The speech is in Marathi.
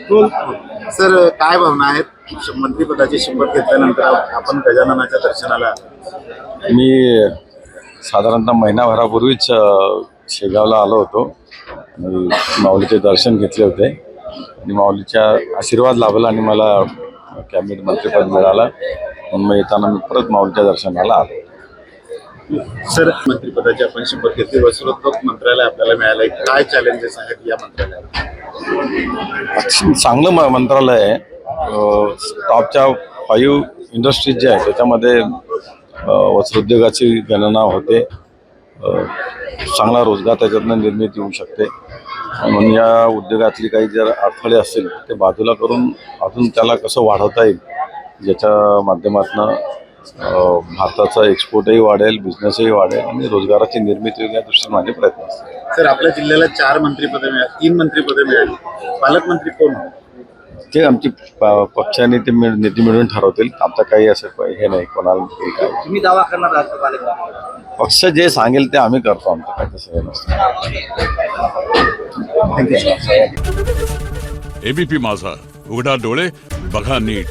सर काय भावना आहेत? मंत्रिपदाची शपथ घेतल्यानंतर आपण गजाननाच्या दर्शनाला मी साधारणतः महिनाभरापूर्वीच शेगावला आलो होतो. आणि माऊलीचे दर्शन घेतले होते. आणि माऊलीच्या आशीर्वाद लाभला आणि मला कॅबिनेट मंत्रिपद मिळालं. म्हणून मग येताना मी परत माऊलीच्या दर्शनाला आलो. सर मंत्रिपदाची आपण शपथ घेतली. वस्त्रोद्योग मंत्रालय आपल्याला मिळालंय. काय चॅलेंजेस आहेत या मंत्रालयात? चांगलं म मंत्रालय आहे. टॉपच्या फाईव्ह इंडस्ट्रीज ज्या आहेत त्याच्यामध्ये वस्त्रोद्योगाची गणना होते. चांगला रोजगार त्याच्यातनं निर्मिती होऊ शकते. म्हणून या उद्योगातली काही जर अडथळे असतील ते बाजूला करून अजून त्याला कसं वाढवता येईल ज्याच्या माध्यमातून भारताचा एक्सपोर्टही वाढेल बिझनेसही वाढेल आणि रोजगाराची निर्मिती होईल या दृष्टीने माझे प्रयत्न असतील. सर आपल्या जिल्ह्याला चार मंत्रिपदे मिळाली तीन मंत्रिपदे मिळाली. पालकमंत्री कोण ते आमची प- पक्षाने ते मिळ- निधी मिळून ठरवतील. आता काही असं हे नाही कोणाला हे काय. तुम्ही दावा करणार आहात का पालकमंत्री? पक्ष जे सांगेल ते आम्ही करतो आमचं काय तसं हे नसतं. एबीपी माझा उघडा डोळे बघा नीट.